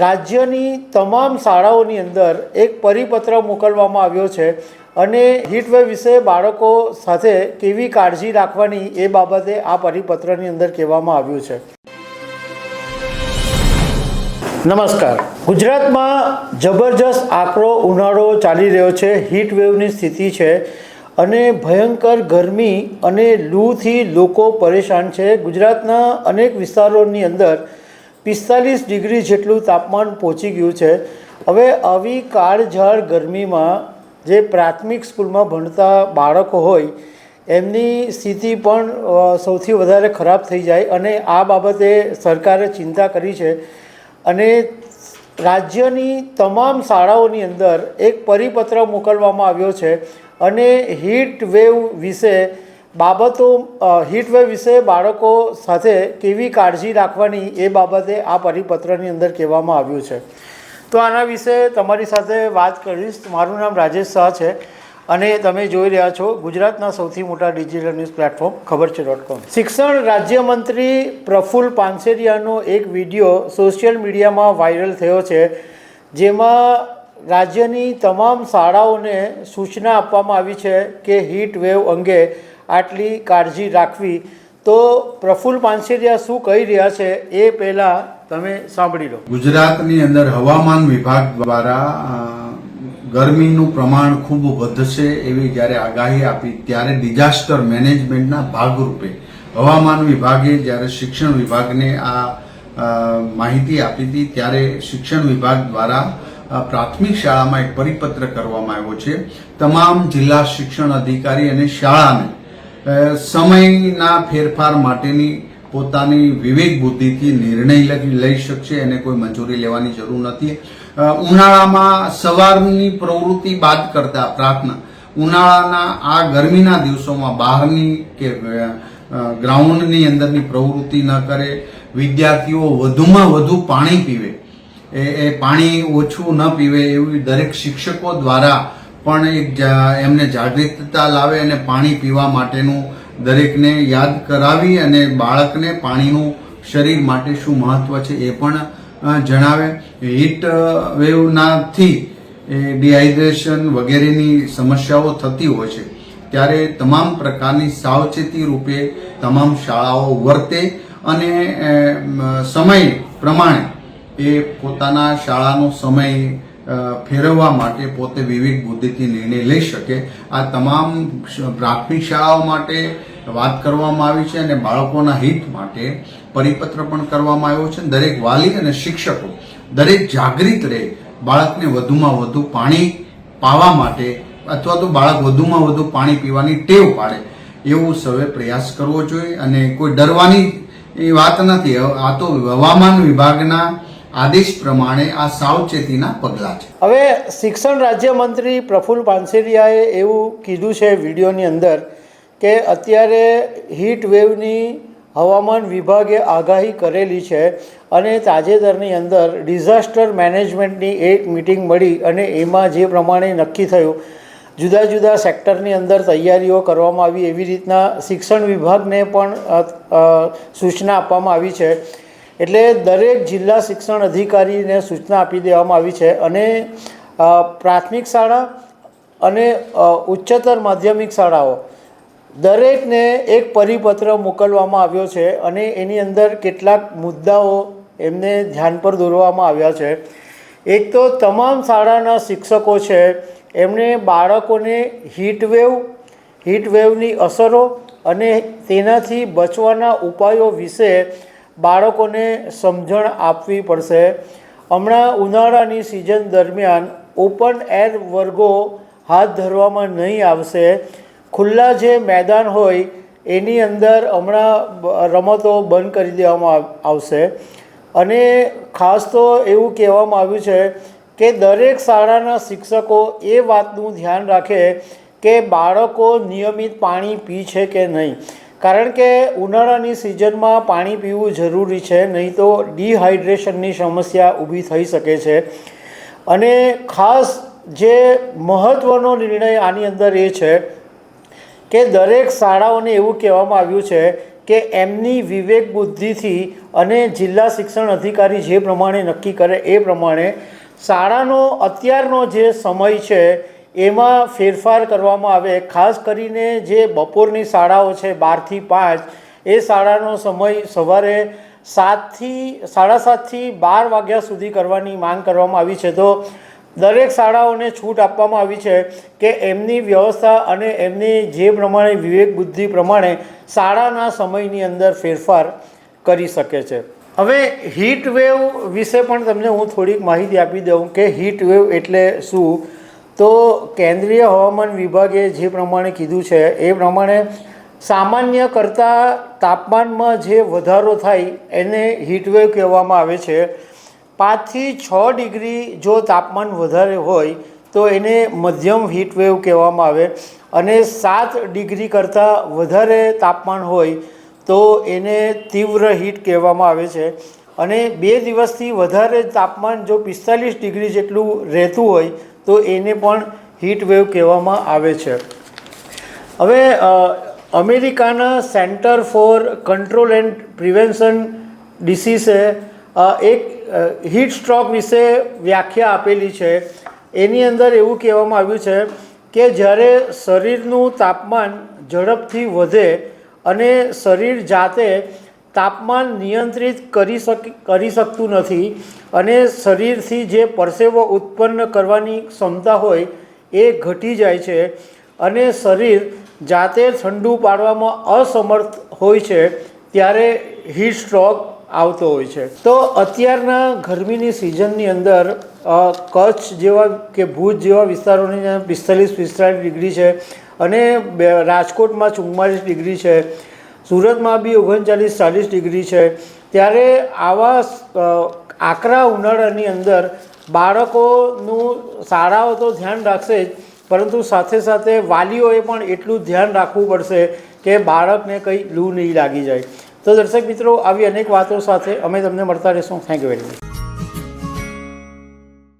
રાજ્યની તમામ શાળાઓની અંદર એક પરિપત્ર મોકલવામાં આવ્યો છે અને હીટવેવ વિશે બાળકો સાથે કેવી કાળજી રાખવાની એ બાબતે આ પરિપત્રની અંદર કહેવામાં આવ્યું છે. નમસ્કાર. ગુજરાતમાં જબરજસ્ત આકરો ઉનાળો ચાલી રહ્યો છે. હીટવેવની સ્થિતિ છે અને ભયંકર ગરમી અને લૂથી લોકો પરેશાન છે. ગુજરાતના અનેક વિસ્તારોની અંદર પિસ્તાલીસ ડિગ્રી જેટલું તાપમાન પહોંચી ગયું છે. હવે આવી કાળઝાળ ગરમીમાં જે પ્રાથમિક સ્કૂલમાં ભણતા બાળકો હોય, એમની સ્થિતિ પણ સૌથી વધારે ખરાબ થઈ જાય અને આ બાબતે સરકારે ચિંતા કરી છે. અને રાજ્યની તમામ શાળાઓની અંદર એક પરિપત્ર મોકલવામાં આવ્યો છે અને હીટ વેવ વિશે બાબતો હીટવેવ વિશે બાળકો સાથે કેવી કાળજી રાખવાની એ બાબતે આ પરિપત્રની અંદર કહેવામાં આવ્યું છે. તો આના વિશે તમારી સાથે વાત કરીશ. મારું નામ રાજેશ શાહ છે અને તમે જોઈ રહ્યા છો ગુજરાતના સૌથી મોટા ડિજિટલ ન્યૂઝ પ્લેટફોર્મ ખબર છે ડોટ કોમ. શિક્ષણ રાજ્યમંત્રી પ્રફુલ પાનસેરિયાનો એક વીડિયો સોશિયલ મીડિયામાં વાયરલ થયો છે, જેમાં રાજ્યની તમામ શાળાઓને સૂચના આપવામાં આવી છે કે હીટ વેવ અંગે આટલી કાળજી રાખવી. તો પ્રફુલ્લ પાનસેરિયા શું કહી રહ્યા છે એ પહેલાં તમે સાંભળી લો. ગુજરાતની અંદર હવામાન વિભાગ દ્વારા ગરમીનું પ્રમાણ ખૂબ વધશે એવી જ્યારે આગાહી આપી ત્યારે ડિઝાસ્ટર મેનેજમેન્ટના ભાગરૂપે હવામાન વિભાગે જ્યારે શિક્ષણ વિભાગને આ માહિતી આપી હતી ત્યારે શિક્ષણ વિભાગ દ્વારા પ્રાથમિક શાળામાં એક પરિપત્ર કરવામાં આવ્યો છે. તમામ જિલ્લા શિક્ષણ અધિકારી અને શાળાને સમયના ફેરફાર માટેની પોતાની વિવેક બુદ્ધિથી નિર્ણય લઈ- શકશે, એને કોઈ મંજૂરી લેવાની જરૂર નથી. ઉનાળામાં સવારની પ્રવૃત્તિ બાદ કરતા પ્રાર્થના. ઉનાળાના આ ગરમીના દિવસોમાં બહારની કે ગ્રાઉન્ડની અંદરની પ્રવૃત્તિ ન કરે. વિદ્યાર્થીઓ વધુમાં વધુ પાણી પીવે. એ પાણી ઓછું ન પીવે એવી દરેક શિક્ષકો દ્વારા પણ એક એમને જાગૃતતા લાવે અને પાણી પીવા માટેનું દરેકને યાદ કરાવી અને બાળકને પાણીનું શરીર માટે શું મહત્વ છે એ પણ જણાવે. હીટ વેવનાથી એ ડિહાઇડ્રેશન વગેરેની સમસ્યાઓ થતી હોય છે. ત્યારે તમામ પ્રકારની સાવચેતી રૂપે તમામ શાળાઓ વર્તે અને સમય પ્રમાણે એ પોતાના શાળાનો સમય ફેરવવા માટે પોતે વિવેક બુદ્ધિથી નિર્ણય લઈ શકે. આ તમામ પ્રાથમિક શાળાઓ માટે વાત કરવામાં આવી છે અને બાળકોના હિત માટે પરિપત્ર પણ કરવામાં આવ્યો છે. દરેક વાલી અને શિક્ષકો, દરેક જાગૃત રહે બાળકને વધુમાં વધુ પાણી પાવા માટે અથવા તો બાળક વધુમાં વધુ પાણી પીવાની ટેવ પાડે. એવું સૌએ પ્રયાસ કરવો જોઈએ અને કોઈ ડરવાની એ વાત નથી. આ તો હવામાન વિભાગના આદેશ પ્રમાણે આ સાવચેતીના પગલાં છે. હવે શિક્ષણ રાજ્યમંત્રી પ્રફુલ પાનસેરિયાએ એવું કીધું છે વિડીયોની અંદર કે અત્યારે હીટ વેવની હવામાન વિભાગે આગાહી કરેલી છે અને તાજેતરની અંદર ડિઝાસ્ટર મેનેજમેન્ટની એક મિટિંગ મળી અને એમાં જે પ્રમાણે નક્કી થયું, જુદા જુદા સેક્ટરની અંદર તૈયારીઓ કરવામાં આવી એવી રીતના શિક્ષણ વિભાગને પણ સૂચના આપવામાં આવી છે એટલે દરેક જિલ્લા શિક્ષણ અધિકારીને સૂચના આપી દેવામાં આવી છે અને પ્રાથમિક શાળા અને ઉચ્ચતર માધ્યમિક શાળાઓ. દરેકને એક પરિપત્ર મોકલવામાં આવ્યો છે અને એની અંદર કેટલાક મુદ્દાઓ એમને ધ્યાન પર દોરવામાં આવ્યા છે. એક તો તમામ શાળાના શિક્ષકો છે એમણે બાળકોને હીટવેવ હીટવેવની અસરો અને તેનાથી બચવાના ઉપાયો વિશે બાળકોને સમજણ આપવી પડશે. હમણાં ઉનાળાની સિઝન દરમિયાન ઓપન એર વર્ગો હાથ ધરવામાં નહીં આવશે. ખુલ્લા જે મેદાન હોય, એની અંદર હમણાં રમતો બંધ કરી દેવામાં આવશે. અને ખાસ તો એવું કહેવામાં આવ્યું છે કે દરેક શાળાના શિક્ષકો એ વાતનું ધ્યાન રાખે કે બાળકો નિયમિત પાણી પી છે કે નહીં. કારણ કે ઉનાળાની સિઝનમાં પાણી પીવું જરૂરી છે, નહીં તો ડિહાઇડ્રેશનની સમસ્યા ઊભી થઈ શકે છે. અને ખાસ જે મહત્ત્વનો નિર્ણય આની અંદર એ છે કે દરેક શાળાઓને એવું કહેવામાં આવ્યું છે કે એમની વિવેક બુદ્ધિથી અને જિલ્લા શિક્ષણ અધિકારી જે પ્રમાણે નક્કી કરે એ પ્રમાણે શાળાનો અત્યારનો જે સમય છે એમાં ફેરફાર કરવામાં આવે, ખાસ કરીને જે બપોરની શાળાઓ છે, બારથી પાંચ, એ શાળાનો સમય સવારે સાતથી, સાડા સાતથી બાર વાગ્યા સુધી કરવાની માંગ કરવામાં આવી છે. તો દરેક શાળાઓને છૂટ આપવામાં આવી છે કે એમની વ્યવસ્થા અને એમની જે પ્રમાણે વિવેક બુદ્ધિ પ્રમાણે શાળાના સમયની અંદર ફેરફાર કરી શકે છે. હવે હીટ વેવ વિશે પણ તમને હું થોડીક માહિતી આપી દઉં કે હીટ વેવ એટલે શું? તો કેન્દ્રીય હવામાન વિભાગે જે પ્રમાણે કીધું છે, એ પ્રમાણે સામાન્ય કરતાં તાપમાનમાં જે વધારો થાય એને હીટવેવ કહેવામાં આવે છે. પાંચથી છ ડિગ્રી જો તાપમાન વધારે હોય, તો એને મધ્યમ હીટવેવ કહેવામાં આવે. અને સાત ડિગ્રી કરતાં વધારે તાપમાન હોય, તો એને તીવ્ર હીટ કહેવામાં આવે છે. અને બે દિવસથી વધારે તાપમાન જો પિસ્તાલીસ ડિગ્રી જેટલું રહેતું હોય તો એને પણ હીટ વેવ કહેવામાં આવે છે. હવે અમેરિકાના centre for control and prevention ડિસીઝે એક હીટ સ્ટ્રોક વિશે વ્યાખ્યા આપેલી છે. એની અંદર એવું કહેવામાં આવ્યું છે કે જ્યારે શરીરનું તાપમાન ઝડપથી વધે અને શરીર જાતે તાપમાન નિયંત્રિત કરી શકી, કરી શકતું નથી અને શરીરથી જે પરસેવો ઉત્પન્ન કરવાની ક્ષમતા હોય એ ઘટી જાય છે અને શરીર જાતે ઠંડુ પાડવામાં અસમર્થ હોય છે ત્યારે હીટ સ્ટ્રોક આવતો હોય છે. તો અત્યારના ગરમીની સિઝનની અંદર કચ્છ જેવા કે ભુજ જેવા વિસ્તારોની પિસ્તાલીસ પિસ્તાલીસ ડિગ્રી છે અને રાજકોટમાં ચુમ્માલીસ ડિગ્રી છે. સુરતમાં બી ઓગણચાલીસ, ચાલીસ ડિગ્રી છે. ત્યારે આવા આકરા ઉનાળાની અંદર બાળકોનું શાળાઓ તો ધ્યાન રાખશે જ, પરંતુ સાથે સાથે વાલીઓએ પણ એટલું ધ્યાન રાખવું પડશે કે બાળકને કંઈ લૂ નહીં લાગી જાય. તો દર્શક મિત્રો, આવી અનેક વાતો સાથે અમે તમને મળતા રહીશું. Thank you very much